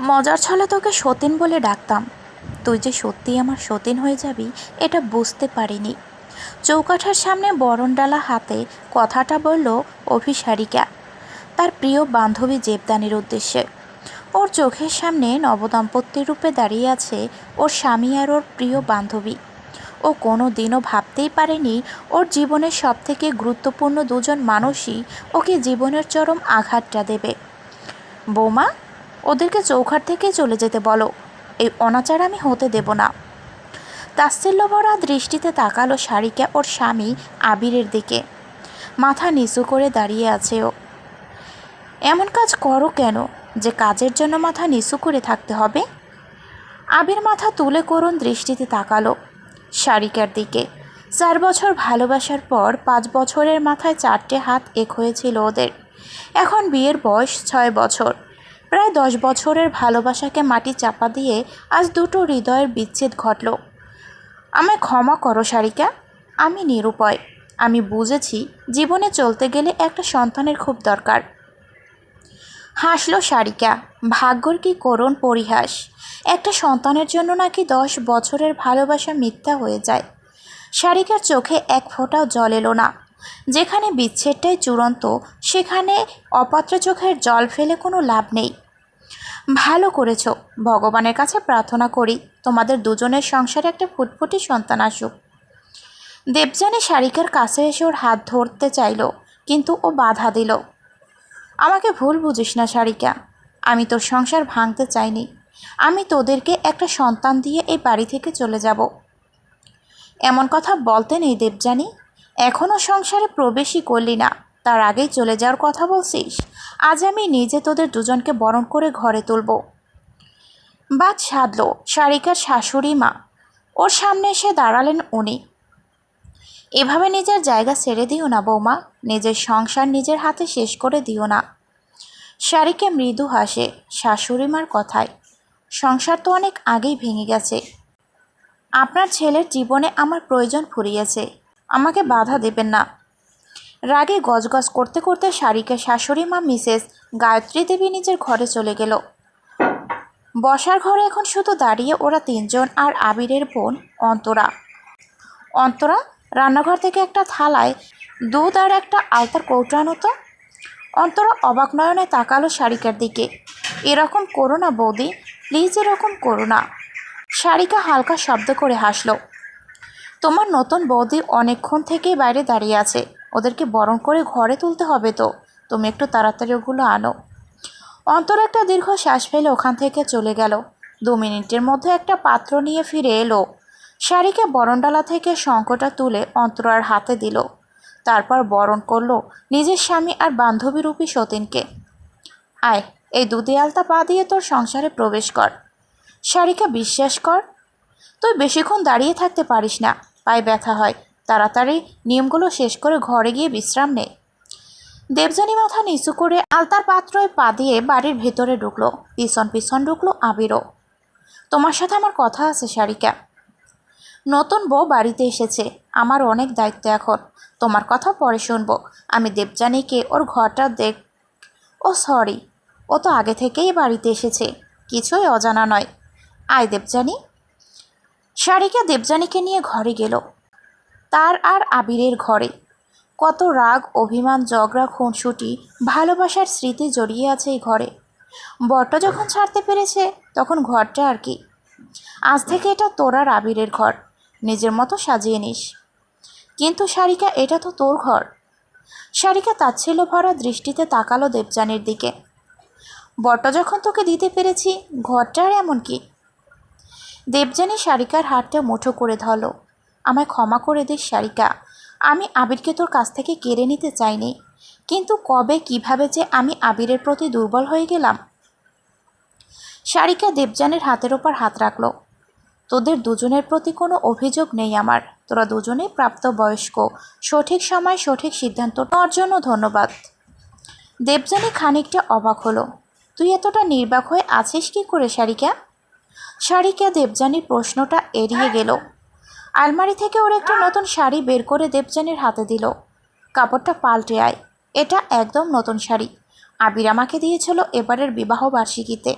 মজার ছলে তোকে সতীন বলে ডাকতাম। তুই যে সত্যিই আমার সতীন হয়ে যাবি, এটা বুঝতে পারিনি। চৌকাঠার সামনে বরণডালা হাতে কথাটা বলল অভিসারিকা, তার প্রিয় বান্ধবী দেবদানির উদ্দেশ্যে। ওর চোখের সামনে নবদম্পতি রূপে দাঁড়িয়ে আছে ওর স্বামী আর ওর প্রিয় বান্ধবী। ও কোনো দিনও ভাবতেই পারেনি ওর জীবনের সবথেকে গুরুত্বপূর্ণ দুজন মানুষই ওকে জীবনের চরম আঘাতটা দেবে। বৌমা ওদেরকে চৌখাট থেকে চলে যেতে বলো। এই অনাচার আমি হতে দেব না। তাচ্ছিল্য দৃষ্টিতে তাকালো শারিকা ওর স্বামী আবিরের দিকে। মাথা নিচু করে দাঁড়িয়ে আছে ও। এমন কাজ করো কেন? যে কাজের জন্য মাথা নিচু করে থাকতে হবে? আবির মাথা তুলে করুন দৃষ্টিতে তাকালো শারিকার দিকে। চার বছর ভালোবাসার পর পাঁচ বছরের মাথায় চারটে হাত এক হয়েছিল ওদের। এখন বিয়ের বয়স ছয় বছর। প্রায় দশ বছরের ভালোবাসাকে মাটি চাপা দিয়ে আজ দুটো হৃদয়ের বিচ্ছেদ ঘটল। আমায় ক্ষমা করো, সারিকা। আমি নিরুপায়। আমি বুঝেছি জীবনে চলতে গেলে একটা সন্তানের খুব দরকার। হাসলো সারিকা, ভাগ্যর কি করুণ পরিহাস। একটা সন্তানের জন্য নাকি দশ বছরের ভালোবাসা মিথ্যা হয়ে যায়। সারিকার চোখে এক ফোঁটাও জল এলো না। যেখানে বিচ্ছেদটাই চূড়ান্ত, সেখানে অপাত্র চোখের জল ফেলে কোনো লাভ নেই। ভালো করেছ, ভগবানের কাছে প্রার্থনা করি, তোমাদের দুজনের সংসারে একটা ফুটফুটি সন্তান আসুক। দেবযানী শারিকার কাছে এসে ওর হাত ধরতে চাইল, কিন্তু ও বাধা দিল। আমাকে ভুল বুঝিস না শারিকা, আমি তোর সংসার ভাঙতে চাইনি। আমি তোদেরকে একটা সন্তান দিয়ে এই বাড়ি থেকে চলে যাব। এমন কথা বলতে নেই দেবযানী। এখনও সংসারে প্রবেশই করলি না। তার আগেই চলে যাওয়ার কথা বলছিস? আজ আমি নিজে তোদের দুজনকে বরণ করে ঘরে তুলব। বাদ সাধল শারিকার শাশুড়ি মা। ওর সামনে এসে দাঁড়ালেন উনি। এভাবে নিজের জায়গা ছেড়ে দিও না বৌমা, নিজের সংসার নিজের হাতে শেষ করে দিও না। শারিকে মৃদু হাসে শাশুড়ি মার কথায়। সংসার তো অনেক আগেই ভেঙে গেছে। আপনার ছেলের জীবনে আমার প্রয়োজন ফুরিয়েছে। আমাকে বাধা দেবেন না। রাগে গজগজ করতে করতে শাড়িকে শাশুড়ি মা মিসেস গায়ত্রী দেবী নিজের ঘরে চলে গেল। বসার ঘরে এখন শুধু দাঁড়িয়ে ওরা তিনজন আর আবিরের বোন অন্তরা। অন্তরা, রান্নাঘর থেকে একটা থালায় দুধ আর একটা আলতার কৌটো আনো তো। অন্তরা অবাক নয়নে তাকালো শারিকার দিকে। এরকম করো না বৌদি, প্লিজ এরকম করো না। শারিকা হালকা শব্দ করে হাসলো। তোমার নতুন বৌদি অনেকক্ষণ থেকেই বাইরে দাঁড়িয়ে আছে। ওদেরকে বরণ করে ঘরে তুলতে হবে তো। তুমি একটু তাড়াতাড়ি ওগুলো আনো। অন্তর একটা দীর্ঘ শ্বাস ফেলে ওখান থেকে চলে গেল। দু মিনিটের মধ্যে একটা পাত্র নিয়ে ফিরে এলো। শাড়িকে বরণডালা থেকে শঙ্কটা তুলে অন্তরার হাতে দিল। তারপর বরণ করল নিজের স্বামী আর বান্ধবীরূপী সতীনকে। আয়, এই দুধে আলতা পা দিয়ে তোর সংসারে প্রবেশ কর। শারিকা বিশ্বাস কর, তুই বেশিক্ষণ দাঁড়িয়ে থাকতে পারিস না। পায়ে ব্যথা হয়। তাড়াতাড়ি নিয়মগুলো শেষ করে ঘরে গিয়ে বিশ্রাম নে দেবযানী মাথা নিচু করে আলতার পাত্রয় পা দিয়ে বাড়ির ভেতরে ঢুকলো। পিছন পিছন ঢুকলো আবিরও। তোমার সাথে আমার কথা আছে শারিকা নতুন বউ বাড়িতে এসেছে। আমার অনেক দায়িত্ব এখন। তোমার কথা পরে শুনব। আমি দেবযানীকে ওর ঘরটা দেখ ও সরি, ও তো আগে থেকেই বাড়িতে এসেছে। কিছুই অজানা নয়। আয় দেবযানী। শারিকা দেবযানীকে নিয়ে ঘরে গেল। তার আর আবিরের ঘরে। কত রাগ, অভিমান, ঝগড়া, খুনসুটি, ভালোবাসার স্মৃতি জড়িয়ে আছে এই ঘরে। বরটা যখন ছাড়তে পেরেছে, তখন ঘরটা আর কি। আজ থেকে এটা তোর আর আবিরের ঘর। নিজের মতো সাজিয়ে নিস। কিন্তু শারিকা এটা তো তোর ঘর। শারিকা তাচ্ছিল্য ভরা দৃষ্টিতে তাকালো দেবযানীর দিকে। বরটা যখন তোকে দিতে পেরেছি, ঘরটা আর এমন কি? দেবযানী শারিকার হাতটা মুঠো করে ধরলো। আমায় ক্ষমা করে দিস শারিকা। আমি আবিরকে তোর কাছ থেকে কেড়ে নিতে চাইনি। কিন্তু কবে, কীভাবে যে আমি আবিরের প্রতি দুর্বল হয়ে গেলাম? শারিকা দেবযানের হাতের ওপর হাত রাখল। তোদের দুজনের প্রতি কোনো অভিযোগ নেই আমার। তোরা দুজনেই প্রাপ্তবয়স্ক। সঠিক সময় সঠিক সিদ্ধান্ত নেওয়ার জন্য ধন্যবাদ। দেবযানী খানিকটা অবাক হলো। তুই এতটা নির্বাক হয়ে আছিস কি করে, শারিকা? শারিকা দেবযানীর প্রশ্নটা এড়িয়ে গেল। আলমারি থেকে ওর একটা নতুন শাড়ি বের করে দেবযানীর হাতে দিল। কাপড়টা পাল্টে আয়, এটা একদম নতুন শাড়ি। আবির আমাকে দিয়েছিল এবারের বিবাহ বার্ষিকীতে।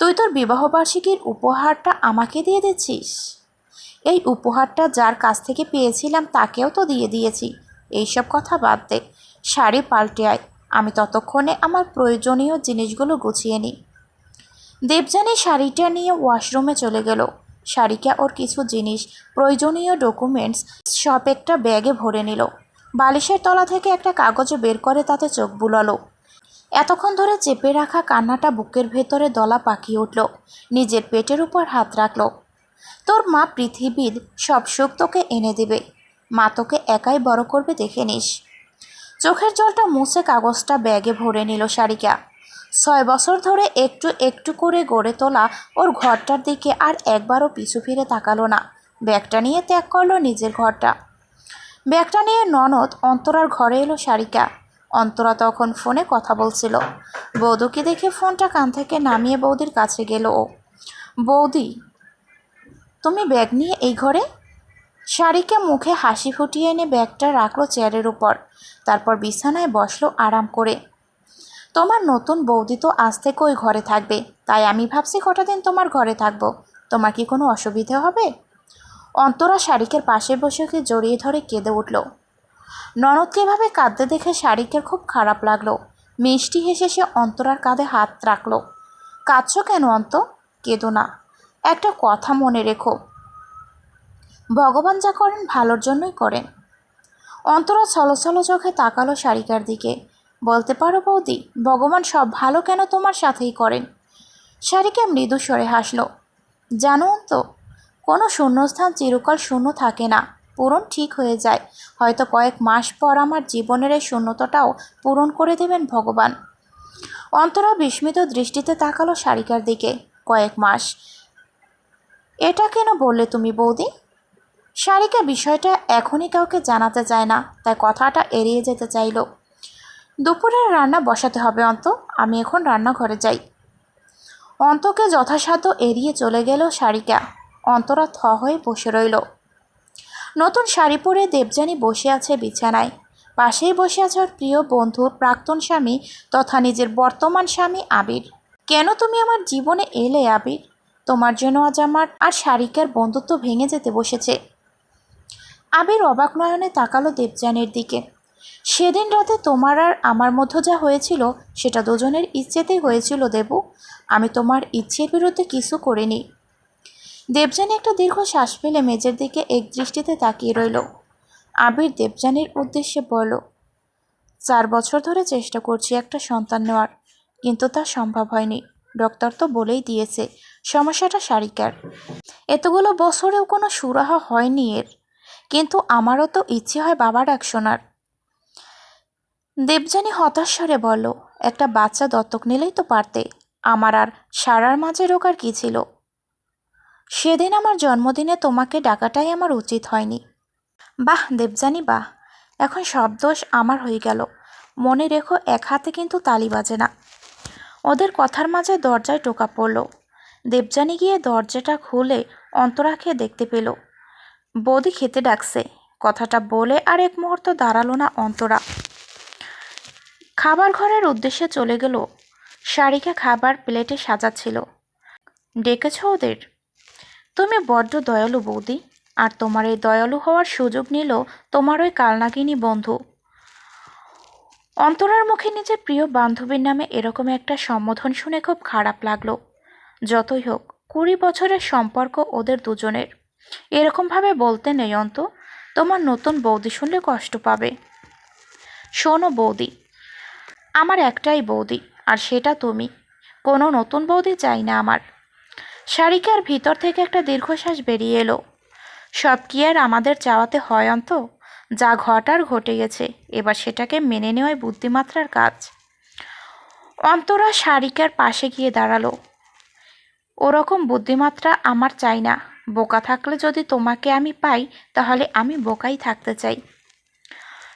তুই তোর বিবাহবার্ষিকীর উপহারটা আমাকে দিয়ে দিচ্ছিস? এই উপহারটা যার কাছ থেকে পেয়েছিলাম তাকেও তো দিয়ে দিয়েছি। এইসব কথা বাদ দে, শাড়ি পাল্টে আয়। আমি ততক্ষণে আমার প্রয়োজনীয় জিনিসগুলো গুছিয়ে নিই। দেবযানী শাড়িটা নিয়ে ওয়াশরুমে চলে গেল। শাড়িকা ওর কিছু জিনিস, প্রয়োজনীয় ডকুমেন্টস সব একটা ব্যাগে ভরে নিল। বালিশের তলা থেকে একটা কাগজ বের করে তাতে চোখ বুলালো। এতক্ষণ ধরে চেপে রাখা কান্নাটা বুকের ভেতরে দলা পাকিয়ে উঠল। নিজের পেটের উপর হাত রাখল। তোর মা পৃথিবীর সব সুখ তোকে এনে দেবে। মা তোকে একাই বড় করবে দেখে নিস। চোখের জলটা মুছে কাগজটা ব্যাগে ভরে নিল শারিকা ছয় বছর ধরে একটু একটু করে গড়ে তোলা ওর ঘরটার দিকে আর একবারও পিছু ফিরে তাকালো না। ব্যাগটা নিয়ে ত্যাগ করল নিজের ঘরটা। ব্যাগটা নিয়ে ননদ অন্তরার ঘরে এলো শারিকা অন্তরা তখন ফোনে কথা বলছিল। বৌদুকে দেখে ফোনটা কান থেকে নামিয়ে বৌদির কাছে গেল ও। বৌদি, তুমি ব্যাগ নিয়ে এই ঘরে? শারিকা মুখে হাসি ফুটিয়ে এনে ব্যাগটা রাখল চেয়ারের উপর। তারপর বিছানায় বসল আরাম করে। তোমার নতুন বৌদি তো আজ থেকে ওই ঘরে থাকবে, তাই আমি ভাবছি কটা দিন তোমার ঘরে থাকব। তোমার কি কোনো অসুবিধে হবে? অন্তরা শারিকের পাশে বসে ওকে জড়িয়ে ধরে কেঁদে উঠল। ননদকে এভাবে কাঁদতে দেখে শারিকের খুব খারাপ লাগল। মিষ্টি হেসে সে অন্তরার কাঁধে হাত রাখল। কাঁদছো কেন অন্ত? কেঁদো না। একটা কথা মনে রেখো। ভগবান যা করেন ভালোর জন্যই করেন। অন্তরা ছলছল চোখে তাকালো শারিকার দিকে। বলতে পারো বৌদি, ভগবান সব ভালো কেন তোমার সাথেই করেন? শারিকা মৃদু স্বরে হাসল জানো তো, কোনো শূন্যস্থান চিরকাল শূন্য থাকে না, পূরণ ঠিক হয়ে যায়, হয়তো কয়েক মাস পর আমার জীবনের এই শূন্যতাটাও পূরণ করে দেবেন ভগবান। অন্তরা বিস্মিত দৃষ্টিতে তাকালো শারিকার দিকে, কয়েক মাস। এটা কেন বললে তুমি বৌদি? শারিকা বিষয়টা এখনই কাউকে জানাতে চায় না, তাই কথাটা এড়িয়ে যেতে চাইলো। দুপুরের রান্না বসাতে হবে, অন্ত। আমি এখন রান্নাঘরে যাই। অন্তকে যথাসাধ্য এড়িয়ে চলে গেল শারিকা অন্তরা থ হয়ে বসে রইল। নতুন শাড়ি পরে দেবযানী বসে আছে বিছানায়। পাশেই বসে আছে ওর প্রিয় বন্ধুর প্রাক্তন স্বামী তথা নিজের বর্তমান স্বামী আবির। কেন তুমি আমার জীবনে এলে আবির? তোমার জন্য আজ আমার আর শারিকার বন্ধুত্ব ভেঙে যেতে বসেছে। আবির অবাক নয়নে তাকালো দেবযানীর দিকে। সেদিন রাতে তোমার আর আমার মধ্যে যা হয়েছিল, সেটা দুজনের ইচ্ছেতেই হয়েছিল দেবু। আমি তোমার ইচ্ছের বিরুদ্ধে কিছু করিনি। দেবযানী একটা দীর্ঘ শ্বাস ফেলে মেজের দিকে এক দৃষ্টিতে তাকিয়ে রইল। আবির দেবযানীর উদ্দেশ্যে বলল, চার বছর ধরে চেষ্টা করছি একটা সন্তান নেওয়ার, কিন্তু তা সম্ভব হয়নি। ডক্টর তো বলেই দিয়েছে, সমস্যাটা সারিকার। এতগুলো বছরেও কোনো সুরাহা হয়নি এর। কিন্তু আমারও তো ইচ্ছে হয় বাবা ডাক শোনার। দেবযানী হতাশ বলল, একটা বাচ্চা দত্তক নিলেই তো পারতে। আমার আর সারার মাঝে রোগার কী ছিল? সেদিন আমার জন্মদিনে তোমাকে ডাকাটাই আমার উচিত হয়নি। বাহ, দেবযানী, বাহ। এখন সব দোষ আমার হয়ে গেল। মনে রেখো, এক হাতে কিন্তু তালি বাজে না। ওদের কথার মাঝে দরজায় টোকা পড়ল। দেবযানী গিয়ে দরজাটা খুলে অন্তরাকে দেখতে পেল। বৌদি খেতে ডাকছে। কথাটা বলে আর এক মুহূর্ত দাঁড়াল না অন্তরা। খাবার ঘরের উদ্দেশ্যে চলে গেল। সারিকা খাবার প্লেটে সাজাচ্ছিল। ডেকেছ ওদের? তুমি বড্ড দয়ালু বৌদি, আর তোমার এই দয়ালু হওয়ার সুযোগ নিল তোমার ওই কালনাগিনী বন্ধু। অন্তরার মুখে নিজের প্রিয় বান্ধবীর নামে এরকম একটা সম্বোধন শুনে খুব খারাপ লাগল। যতই হোক, কুড়ি বছরের সম্পর্ক ওদের দুজনের। এরকমভাবে বলতে নেই অন্ত, তোমার নতুন বৌদি শুনলে কষ্ট পাবে। শোনো বৌদি আমার একটাই বৌদি, আর সেটা তুমি। কোনো নতুন বৌদি চাই না আমার। শারিকার ভিতর থেকে একটা দীর্ঘশ্বাস বেরিয়ে এলো। সব কি আর আমাদের চাওয়াতে হয় অন্ত? যা ঘটার ঘটে গেছে, এবার সেটাকে মেনে নেওয়াই বুদ্ধিমাত্রার কাজ। অন্তরা শারিকার পাশে গিয়ে দাঁড়াল। ওরকম বুদ্ধিমাত্রা আমার চাই না। বোকা থাকলে যদি তোমাকে আমি পাই, তাহলে আমি বোকাই থাকতে চাই।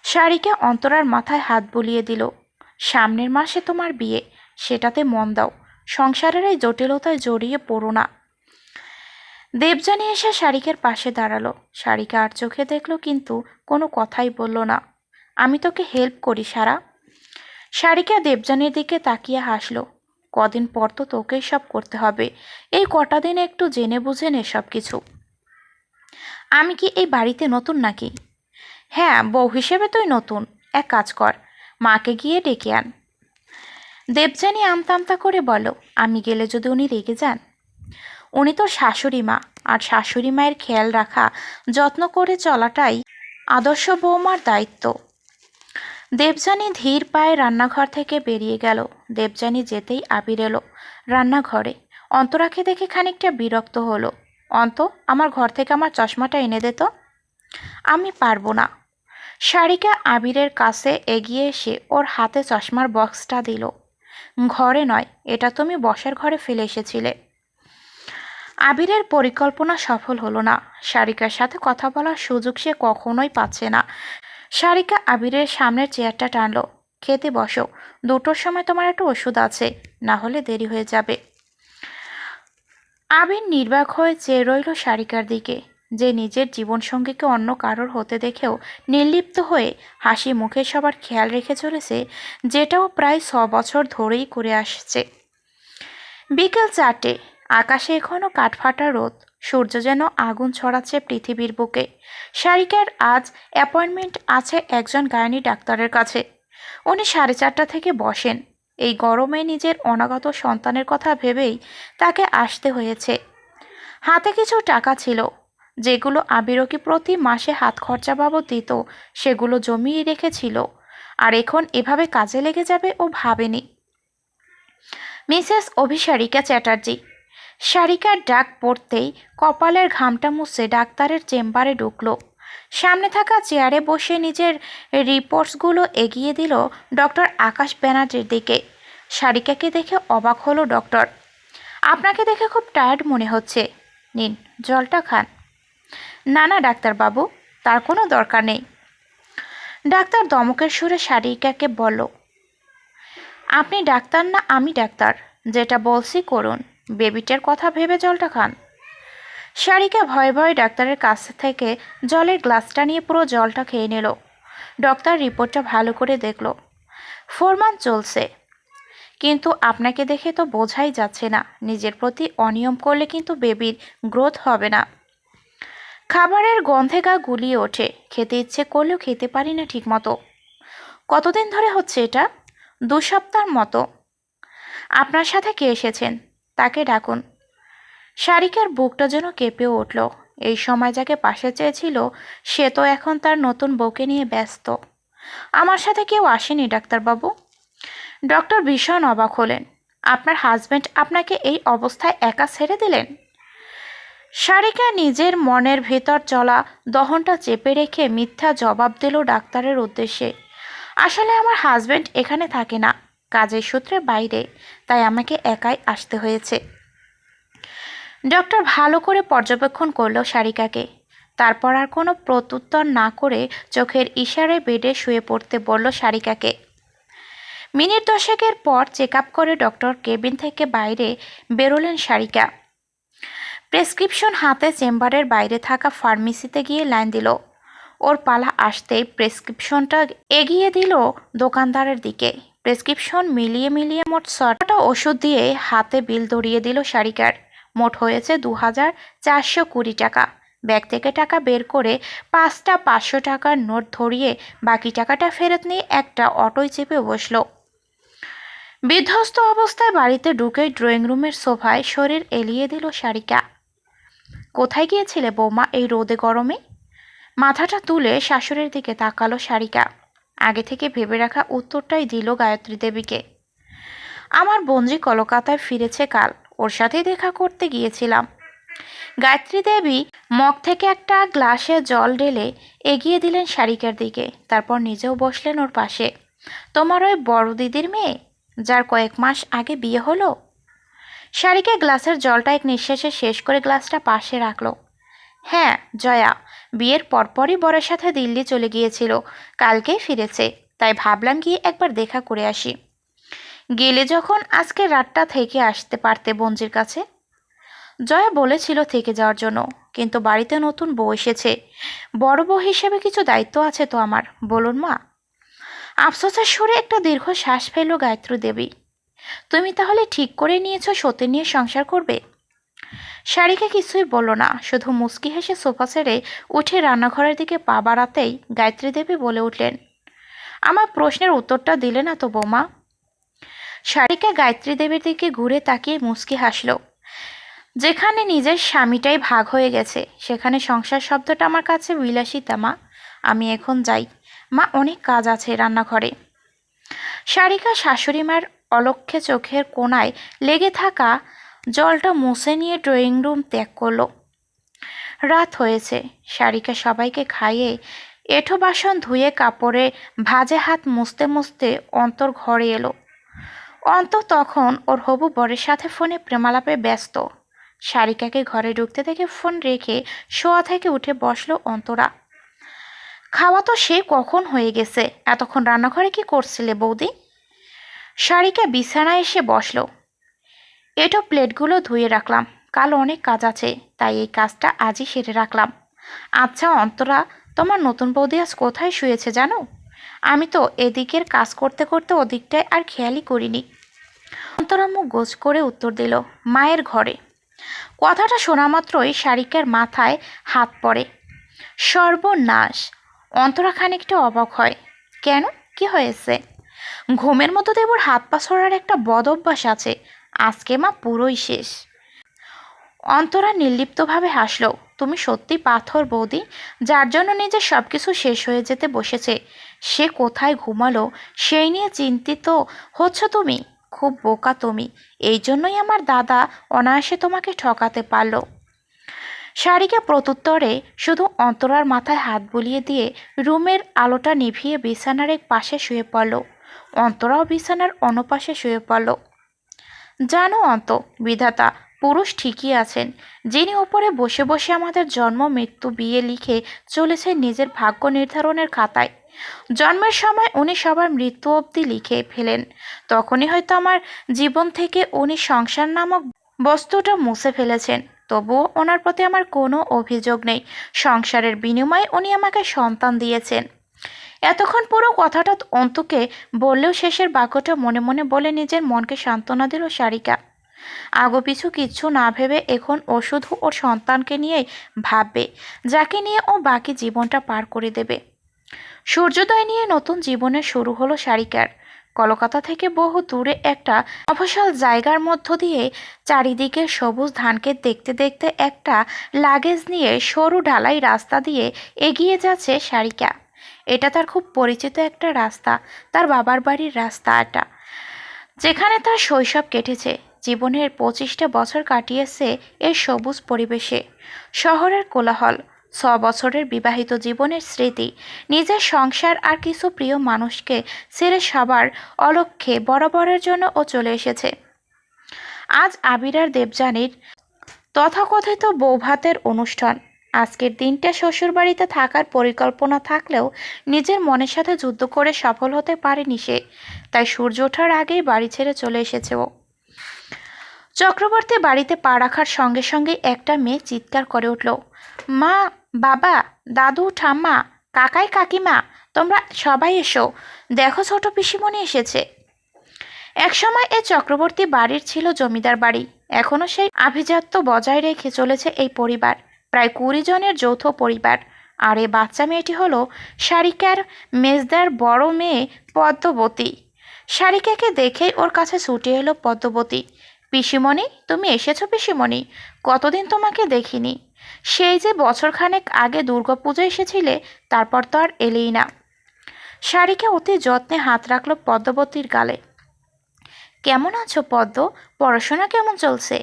শারিকা অন্তরার মাথায় হাত বুলিয়ে দিল। সামনের মাসে তোমার বিয়ে, সেটাতে মন দাও। সংসারের এই জটিলতায় জড়িয়ে পড়ো না। দেবযানী এসে শারিকের পাশে দাঁড়াল। শারিকা আর চোখে দেখল কিন্তু কোনো কথাই বলল না। আমি তোকে হেল্প করি, সারা। শারিকা দেবযানীর দিকে তাকিয়ে হাসলো। কদিন পর তো তোকেই সব করতে হবে। এই কটা দিন একটু জেনে বুঝে নে সব কিছু আমি কি এই বাড়িতে নতুন নাকি? হ্যাঁ বউ হিসেবে তুই নতুন। এক কাজ কর। মাকে গিয়ে ডেকে আন। দেবযানী আমতা আমতা করে বলো, আমি গেলে যদি উনি রেগে যান। উনি তোর শাশুড়ি মা, আর শাশুড়ি মায়ের খেয়াল রাখা, যত্ন করে চলাটাই আদর্শ বৌমার দায়িত্ব। দেবযানী ধীর পায়ে রান্নাঘর থেকে বেরিয়ে গেল। দেবযানী যেতেই আবির এলো রান্নাঘরে। অন্তরাকে দেখে খানিকটা বিরক্ত হলো। অন্ত, আমার ঘর থেকে আমার চশমাটা এনে দে তো। আমি পারব না। শারিকা আবিরের কাছে এগিয়ে এসে ওর হাতে চশমার বক্সটা দিল। ঘরে নয়, এটা তুমি বসার ঘরে ফেলে এসেছিলে। আবিরের পরিকল্পনা সফল হলো না। শারিকার সাথে কথা বলার সুযোগ সে কখনোই পাচ্ছে না। শারিকা আবিরের সামনের চেয়ারটা টানলো। খেতে বসো, দুটোর সময় তোমার একটু ওষুধ আছে, না হলে দেরি হয়ে যাবে। আবির নির্বাক হয়ে চেয়ে রইল শারিকার দিকে। যে নিজের জীবনসঙ্গীকে অন্য কারোর হতে দেখেও নির্লিপ্ত হয়ে হাসি মুখে সবার খেয়াল রেখে চলেছে, যেটাও প্রায় ছ বছর ধরেই করে আসছে। বিকেল চারটে, আকাশে এখনও কাঠফাটা রোদ, সূর্য যেন আগুন ছড়াচ্ছে পৃথিবীর বুকে। শারিকার আজ অ্যাপয়েন্টমেন্ট আছে একজন গায়নি ডাক্তারের কাছে। উনি সাড়ে চারটা থেকে বসেন। এই গরমে নিজের অনাগত সন্তানের কথা ভেবেই তাকে আসতে হয়েছে। হাতে কিছু টাকা ছিল যেগুলো আবিরকে প্রতি মাসে হাত খরচা বাবদ দিত, সেগুলো জমিয়ে রেখেছিল। আর এখন এভাবে কাজে লেগে যাবে ও ভাবেনি। মিসেস অভিসারিকা চ্যাটার্জি সারিকার ডাক পড়তেই কপালের ঘামটা মুছে ডাক্তারের চেম্বারে ঢুকলো। সামনে থাকা চেয়ারে বসে নিজের রিপোর্টসগুলো এগিয়ে দিল ডক্টর আকাশ ব্যানার্জির দিকে। সারিকাকে দেখে অবাক হলো ডক্টর। আপনাকে দেখে খুব টায়ার্ড মনে হচ্ছে। নিন, জলটা খান। না না, ডাক্তারবাবু, তার কোনো দরকার নেই। ডাক্তার দমকের সুরে শারিকাকে বলল, আপনি ডাক্তার না আমি ডাক্তার? যেটা বলছি করুন। বেবিটার কথা ভেবে জলটা খান। সারিকা ভয়ে ভয়ে ডাক্তারের কাছ থেকে জলের গ্লাসটা নিয়ে পুরো জলটা খেয়ে নিল। ডক্টর রিপোর্টটা ভালো করে দেখল। ফোরমান চলছে। কিন্তু আপনাকে দেখে তো বোঝাই যাচ্ছে না, নিজের প্রতি অনিয়ম করলে কিন্তু বেবির গ্রোথ হবে না। খাবারের গন্ধে গা গুলিয়ে ওঠে। খেতে ইচ্ছে করলেও খেতে পারি না ঠিকমতো। কতদিন ধরে হচ্ছে এটা? দু সপ্তাহ মতো। আপনার সাথে কে এসেছেন? তাকে ডাকুন। শারিকার বুকটা যেন কেঁপে উঠল। এই সময় যাকে পাশে চেয়েছিল, সে তো এখন তার নতুন বউকে নিয়ে ব্যস্ত। আমার সাথে কেউ আসেনি, ডাক্তারবাবু। ডক্টর ভীষণ অবাক হলেন। আপনার হাজব্যান্ড আপনাকে এই অবস্থায় একা ছেড়ে দিলেন? সারিকা নিজের মনের ভেতর চলা দহনটা চেপে রেখে মিথ্যা জবাব দিল ডাক্তারের উদ্দেশ্যে। আসলে আমার হাজব্যান্ড এখানে থাকে না, কাজের সূত্রে বাইরে, তাই আমাকে একাই আসতে হয়েছে। ডক্টর ভালো করে পর্যবেক্ষণ করল সারিকাকে। তারপর আর কোনো প্রত্যুত্তর না করে চোখের ইশারে বেডে শুয়ে পড়তে বলল সারিকাকে। মিনিট দশেকের পর চেক আপ করে ডক্টর কেবিন থেকে বাইরে বেরোলেন সারিকা। প্রেসক্রিপশন হাতে চেম্বারের বাইরে থাকা ফার্মেসিতে গিয়ে লাইন দিল। ওর পালা আসতেই প্রেসক্রিপশনটা এগিয়ে দিল দোকানদারের দিকে। প্রেসক্রিপশন মিলিয়ে মিলিয়ে মোট ছটা ওষুধ দিয়ে হাতে বিল ধরিয়ে দিল সারিকার মোট হয়েছে দু হাজার চারশো কুড়ি টাকা। ব্যাগ থেকে টাকা বের করে পাঁচটা পাঁচশো টাকার নোট ধরিয়ে বাকি টাকাটা ফেরত নিয়ে একটা অটোয় চেপে বসল। বিধ্বস্ত অবস্থায় বাড়িতে ঢুকে ড্রয়িং রুমের সোফায় শরীর এলিয়ে দিল সারিকা কোথায় গিয়েছিলে বৌমা এই রোদে গরমে? মাথাটা তুলে শাশুড়ির দিকে তাকালো সারিকা। আগে থেকে ভেবে রাখা উত্তরটাই দিল গায়ত্রী দেবীকে। আমার বঞ্জি কলকাতায় ফিরেছে কাল, ওর সাথে দেখা করতে গিয়েছিলাম। গায়ত্রী দেবী মগ থেকে একটা গ্লাসে জল ঢেলে এগিয়ে দিলেন সারিকার দিকে, তারপর নিজেও বসলেন ওর পাশে। তোমার ওই বড় দিদির মেয়ে, যার কয়েক মাস আগে বিয়ে হলো? সারিকা গ্লাসের জলটা এক নিঃশ্বাসে শেষ করে গ্লাসটা পাশে রাখল। হ্যাঁ জয়া, বিয়ের পরপরই বরের সাথে দিল্লি চলে গিয়েছিল। কালকেই ফিরেছে, তাই ভাবলাম গিয়ে একবার দেখা করে আসি। গেলে যখন আজকে রাতটা থেকে আসতে পারতে বঞ্জির কাছে? জয়া বলেছিল থেকে যাওয়ার জন্য, কিন্তু বাড়িতে নতুন বউ এসেছে। বড় বউ হিসেবে কিছু দায়িত্ব আছে তো আমার, বলুন মা? আফসোসের সুরে একটা দীর্ঘ শ্বাস ফেলল গায়ত্রী দেবী। তুমি তাহলে ঠিক করে নিয়েছো সত্যি নিয়ে সংসার করবে? শারিকা কিছুই বলল না, শুধু মুচকি হেসে সোফা ছেড়ে উঠে রান্নাঘরের দিকে পা বাড়াতেই গায়ত্রী দেবী বলে উঠলেন, আমার প্রশ্নের উত্তরটা দিলে না তো বৌমা? শারিকা গায়ত্রী দেবীর দিকে ঘুরে তাকিয়ে মুচকি হাসল, যেখানে নিজের স্বামীটাই ভাগ হয়ে গেছে, সেখানে সংসার শব্দটা আমার কাছে বিলাসিতা মা, আমি এখন যাই, মা অনেক কাজ আছে রান্নাঘরে। শারিকা শাশুড়ি মার অলক্ষে চোখের কোণায় লেগে থাকা জলটা মুছে নিয়ে ড্রয়িং রুম ত্যাগ করল। রাত হয়েছে। শারিকা সবাইকে খাইয়ে এঁঠো বাসন ধুয়ে কাপড়ে ভাজে হাত মুছতে মুছতে অন্তর ঘরে এলো। অন্ত তখন ওর হবু বরের সাথে ফোনে প্রেমালাপে ব্যস্ত। শারিকাকে ঘরে ঢুকতে দেখে ফোন রেখে শোয়া থেকে উঠে বসল অন্তরা। খাওয়া তো সে কখন হয়ে গেছে? এতক্ষণ রান্নাঘরে কি করছিলে বৌদি? শারিকা বিছানায় এসে বসল। এটো প্লেটগুলো ধুয়ে রাখলাম। কাল অনেক কাজ আছে, তাই এই কাজটা আজই সেরে রাখলাম। আচ্ছা অন্তরা, তোমার নতুন বৌদি আজ কোথায় শুয়েছে জানো? আমি তো এদিকের কাজ করতে করতে ওদিকটায় আর খেয়ালই করিনি। অন্তরা মুখ গোজ করে উত্তর দিল, মায়ের ঘরে। কথাটা শোনা মাত্রই শারিকার মাথায় হাত পড়ে। সর্বনাশ। অন্তরা খানিকটা অবাক হয়। কেন? কি হয়েছে? ঘুমের মতো দেবর হাত পা ছড়ার একটা বদ অভ্যাস আছে। আজকে মা পুরোই শেষ। অন্তরা নির্লিপ্তভাবে হাসলো, তুমি সত্যি পাথর বৌদি? যার জন্য নিজের সব কিছু শেষ হয়ে যেতে বসেছে। সে কোথায় ঘুমালো? সেই নিয়ে চিন্তিত হচ্ছ তুমি? খুব বোকা তুমি। এই জন্যই আমার দাদা অনায়াসে তোমাকে ঠকাতে পারল। শারিকা প্রত্যুত্তরে শুধু অন্তরার মাথায় হাত বুলিয়ে দিয়ে রুমের আলোটা নিভিয়ে বিছানার এক পাশে শুয়ে পড়ল। অন্তরাও বিছানার অনপাশে শুয়ে পড়ল। জানো অন্ত, বিধাতা, পুরুষ ঠিকই আছেন। যিনি ওপরে বসে বসে আমাদের জন্ম, মৃত্যু, বিয়ে লিখে চলেছেন নিজের ভাগ্য নির্ধারণের খাতায়। জন্মের সময় উনি সবার মৃত্যু অবধি লিখে ফেলেন। তখনই হয়তো আমার জীবন থেকে উনি সংসার নামক বস্তুটা মুছে ফেলেছেন। তবুও ওনার প্রতি আমার কোনো অভিযোগ নেই। সংসারের বিনিময়ে উনি আমাকে সন্তান দিয়েছেন। এতক্ষণ পুরো কথাটা অন্তুকে বললেও শেষের বাক্যটা মনে মনে বলে নিজের মনকে সান্ত্বনা দিল সারিকা। আগো পিছু কিচ্ছু না ভেবে এখন ও শুধু ওর সন্তানকে নিয়েই ভাববে, যাকে নিয়ে ও বাকি জীবনটা পার করে দেবে। সূর্যোদয় নিয়ে নতুন জীবনের শুরু হলো সারিকার। কলকাতা থেকে বহু দূরে একটা অফসল জায়গার মধ্য দিয়ে চারিদিকে সবুজ ধানকে দেখতে দেখতে একটা লাগেজ নিয়ে সরু ঢালাই রাস্তা দিয়ে এগিয়ে যাচ্ছে সারিকা। এটা তার খুব পরিচিত একটা রাস্তা, তার বাবার বাড়ির রাস্তা এটা যেখানে তার শৈশব কেটেছে, জীবনের পঁচিশটা বছর কাটিয়েছে এই সবুজ পরিবেশে। শহরের কোলাহল ছ বছরের বিবাহিত জীবনের স্মৃতি, নিজের সংসার আর কিছু প্রিয় মানুষকে ছেড়ে সবার অলক্ষ্যে বরাবরের জন্য ও চলে এসেছে। আজ আবিরার দেবযানীর তথাকথিত বৌভাতের অনুষ্ঠান। আজকের দিনটা শ্বশুরবাড়িতে থাকার পরিকল্পনা থাকলেও নিজের মনের সাথে যুদ্ধ করে সফল হতে পারেনি সে। তাই সূর্য ওঠার আগেই বাড়ি ছেড়ে চলে এসেছে ও। চক্রবর্তী বাড়িতে পা রাখার সঙ্গে সঙ্গে একটা মেয়ে চিৎকার করে উঠল, মা, বাবা, দাদু, ঠাম্মা, কাকাই, কাকিমা, তোমরা সবাই এসো। দেখো ছোট পিসিমণি এসেছে। একসময় এ চক্রবর্তী বাড়ির ছিল জমিদার বাড়ি। এখনও সেই আভিজাত্য বজায় রেখে চলেছে এই পরিবার। প্রায় কুড়ি জনের যৌথ পরিবার। আর এ বাচ্চা মেয়েটি হলো শারিকার মেজদার বড় মেয়ে পদ্মবতী। শারিকাকে দেখেই ওর কাছে ছুটে এলো পদ্মবতী। পিসিমণি, তুমি এসেছ পিসিমণি? কতদিন তোমাকে দেখিনি? সেই যে বছরখানেক আগে দুর্গাপুজো এসেছিলে, তারপর তো আর এলেই না। শাড়িকে অতি যত্নে হাত রাখল পদ্মবতীর গালে। কেমন আছো পদ্ম? পড়াশোনা কেমন চলছে?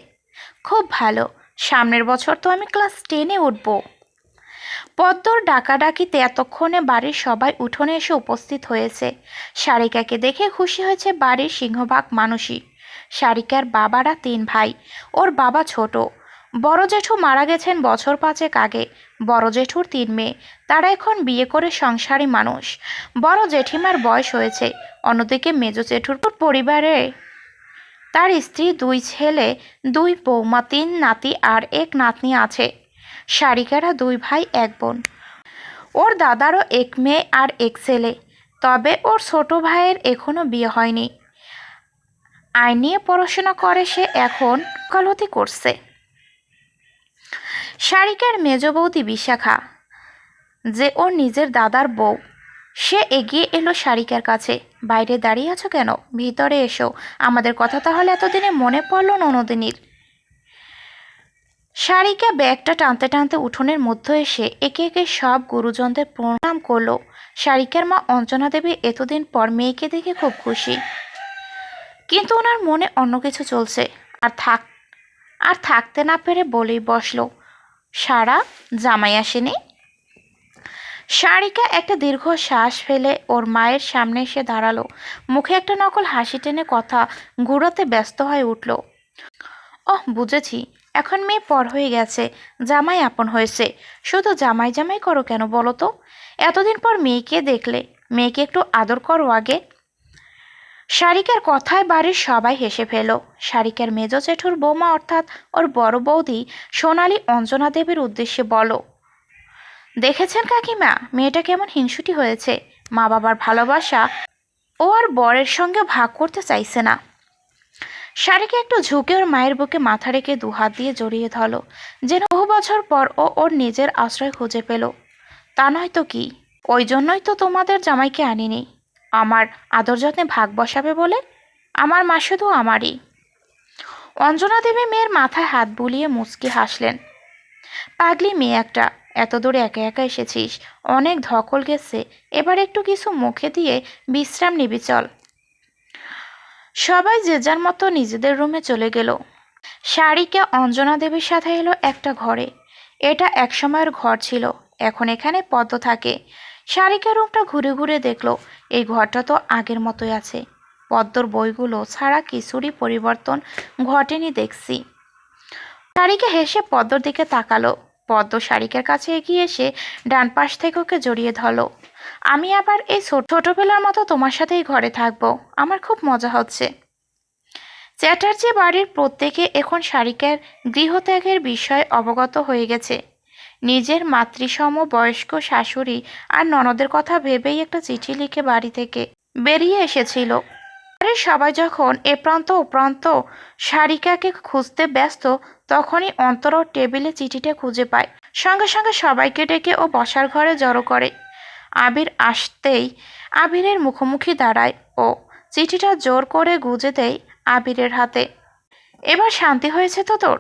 খুব ভালো। সামনের বছর তো আমি ক্লাস টেনে উঠব। পদ্মর ডাকাডাকিতে এতক্ষণে বাড়ির সবাই উঠোনে এসে উপস্থিত হয়েছে। শারিকাকে দেখে খুশি হয়েছে বাড়ির সিংহভাগ মানুষই শারিকার বাবারা তিন ভাই, ওর বাবা ছোট। বড় জেঠু মারা গেছেন বছর পাঁচেক আগে। বড় জেঠুর তিন মেয়ে, তারা এখন বিয়ে করে সংসারী মানুষ। বড় জেঠিমার বয়স হয়েছে, অন্যদিকে মেজ জেঠুর পরিবারে তার স্ত্রী, দুই ছেলে, দুই বৌমা, তিন নাতি আর এক নাতনি আছে। শারিকারা দুই ভাই, এক বোন। ওর দাদারও এক মেয়ে আর এক ছেলে। তবে ওর ছোট ভাইয়ের এখনও বিয়ে হয়নি। আইন নিয়ে পড়াশোনা করে সে এখন কালতি করছে। শারিকার মেজ বৌদি বিশাখা, যে ওর নিজের দাদার বউ। সে এগিয়ে এলো শারিকার কাছে। বাইরে দাঁড়িয়ে আছো কেন? ভিতরে এসো। আমাদের কথা তাহলে এতদিনে মনে পড়ল ননদিনীর। শারিকা ব্যাগটা টানতে টানতে উঠোনের মধ্যে এসে একে একে সব গুরুজনদের প্রণাম করল। শারিকার মা অঞ্জনা দেবী এতদিন পর মেয়েকে দেখে খুব খুশি। কিন্তু ওনার মনে অন্য কিছু চলছে। আর থাক, আর থাকতে না পেরে বলেই বসল। সারা, জামাই আসেনি? সারিকা একটা দীর্ঘ শ্বাস ফেলে ওর মায়ের সামনে এসে দাঁড়াল। মুখে একটা নকল হাসি টেনে কথা ঘুরোতে ব্যস্ত হয়ে উঠল। ওহ, বুঝেছি। এখন মেয়ে পর হয়ে গেছে। জামাই আপন হয়েছে। শুধু জামাই জামাই করো কেন বলো তো? এতদিন পর মেয়েকে দেখলে। মেয়েকে একটু আদর করো আগে। শারিকার কথায় বাড়ির সবাই হেসে ফেল। শারিকার মেজ জেঠুর বৌমা অর্থাৎ ওর বড় বৌদি সোনালি অঞ্জনা দেবীর উদ্দেশ্যে বলো দেখেছেন কাকিমা? মেয়েটা কেমন হিংসুটি হয়েছে। মা বাবার ভালোবাসা ও আর বরের সঙ্গে ভাগ করতে চাইছে না। শারিকে একটু ঝুঁকে ওর মায়ের বুকে মাথা রেখে দুহাত দিয়ে জড়িয়ে ধরলো। যেন বহু বছর পর ও ওর নিজের আশ্রয় খুঁজে পেল। তা নয় তো কি? ওই জন্যই তো তোমাদের জামাইকে আনিনি। আমার আদর যত্নে ভাগ বসাবে বলে? আমার মা শুধু আমারই। অঞ্জনা দেবী মেয়ের মাথায় হাত বুলিয়ে মুচকি হাসলেন। পাগলি মেয়ে একটা। এত দূরে একা একা এসেছিস। অনেক ধকল গেছে। এবার একটু কিছু মুখে দিয়ে বিশ্রাম নিবি, চল। সবাই যে যার মতো নিজেদের রুমে চলে গেল। শাড়িকে অঞ্জনা দেবীর সাথে এলো একটা ঘরে। এটা একসময়ের ঘর ছিল। এখন এখানে পদ্ম থাকে। শারিকা রুমটা ঘুরে ঘুরে দেখল। এই ঘরটা তো আগের মতোই আছে। পদ্মর বইগুলো ছাড়া কিছুরই পরিবর্তন ঘটেনি দেখছি। শারিকা হেসে পদ্মর দিকে তাকালো। পদ্ম শারিকার কাছে এগিয়ে এসে ডান পাশ থেকে ওকে জড়িয়ে ধরলো। আমি আবার এই ছোট ছোটবেলার মতো তোমার সাথেই ঘরে থাকব। আমার খুব মজা হচ্ছে। চ্যাটার্জি বাড়ির প্রত্যেকে এখন শারিকার গৃহত্যাগের বিষয়ে অবগত হয়ে গেছে। নিজের মাতৃসম বয়স্ক শাশুড়ি আর ননদের কথা ভেবেই একটা চিঠি লিখে বাড়ি থেকে বেরিয়ে এসেছিল। বাড়ির সবাই যখন এ প্রান্ত ও প্রান্ত শারিকাকে খুঁজতে ব্যস্ত তখনই অন্তর টেবিলে চিঠিটা খুঁজে পায়। সঙ্গে সঙ্গে সবাইকে ডেকে ও বসার ঘরে জড়ো করে। আবির আসতেই আবিরের মুখোমুখি দাঁড়ায় ও চিঠিটা জোর করে গুজে দেয় আবিরের হাতে। এবার শান্তি হয়েছে তো তোর?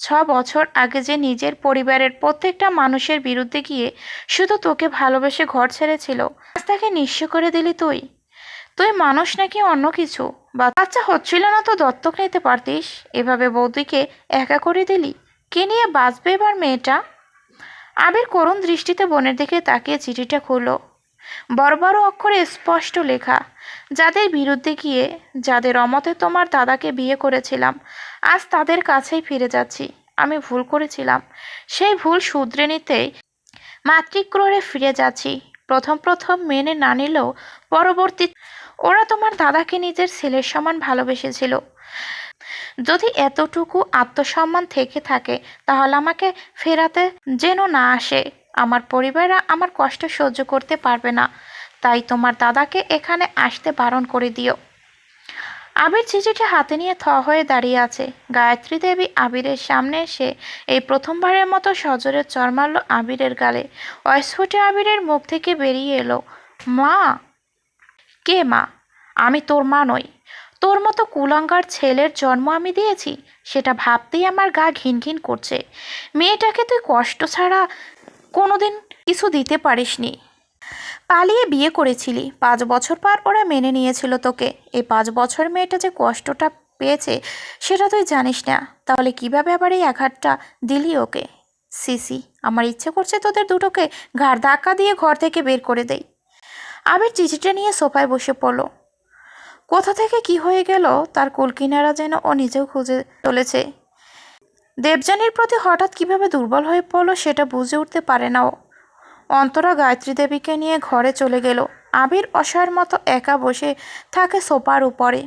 ছ বছর আগে যে নিজের পরিবারের প্রত্যেকটা মানুষের বিরুদ্ধে গিয়ে শুধু তোকে ভালোবেসে ঘর ছেড়েছিল, আজ তাকে নিঃস্ব করে দিলি তুই। তুই মানুষ নাকি অন্য কিছু? বাচ্চা হচ্ছিল না তো দত্তক নিতে পারতিস? এভাবে বৌদিকে একা করে দিলি? কে নিয়ে বাঁচবে এবার মেয়েটা? আবির করুণ দৃষ্টিতে বোনের দিকে তাকিয়ে চিঠিটা খুলল। বড় বড় অক্ষরে স্পষ্ট লেখা, যাদের বিরুদ্ধে গিয়ে, যাদের অমতে তোমার দাদাকে বিয়ে করেছিলাম, আজ তাদের কাছেই ফিরে যাচ্ছি। আমি ভুল করেছিলাম। সেই ভুল শুধরে নিতেই মাতৃক্রোড়ে ফিরে যাচ্ছি। প্রথম প্রথম মেনে না নিলেও পরবর্তী ওরা তোমার দাদাকে নিজের ছেলের সমান ভালোবেসেছিল। যদি এতটুকু আত্মসম্মান থেকে থাকে, তাহলে আমাকে ফেরাতে যেন না আসে। আমার পরিবাররা আমার কষ্ট সহ্য করতে পারবে না। তাই তোমার দাদাকে এখানে আসতে বারণ করে দিও। আবির চিঠিটা হাতে নিয়ে থ হয়ে দাঁড়িয়ে আছে। গায়ত্রী দেবী আবিরের সামনে এসে এই প্রথমবারের মতো সজোরে চর মারল আবিরের গালে। অস্ফুটে আবিরের মুখ থেকে বেরিয়ে এলো। মা! কে মা? আমি তোর মা নই। তোর মতো কুলাঙ্গার ছেলের জন্ম আমি দিয়েছি, সেটা ভাবতেই আমার গা ঘিন ঘিন করছে। মেয়েটাকে তুই কষ্ট ছাড়া কোনোদিন কিছু দিতে পারিসনি। পালিয়ে বিয়ে করেছিলি। পাঁচ বছর পর ওরা মেনে নিয়েছিল তোকে। এই পাঁচ বছর মেয়েটা যে কষ্টটা পেয়েছে, সেটা তুই জানিস না। তাহলে কীভাবে আবার এই আঘাতটা দিলি ওকে? সিসি আমার ইচ্ছে করছে তোদের দুটোকে ঘাড় ধাক্কা দিয়ে ঘর থেকে বের করে দেই। আবির চিঠিটা নিয়ে সোফায় বসে পড়ল। কোথা থেকে কি হয়ে গেল তার কুলকিনারা যেন ও নিজেও খুঁজে চলেছে দেবযানীর প্রতি হঠাৎ কীভাবে দুর্বল হয়ে পড়ল সেটা বুঝে উঠতে পারে না ও। অন্তরা গায়ত্রী দেবীকে নিয়ে ঘরে চলে গেল। আবির অসহায়ের মতো একা বসে থাকে সোপার উপরে।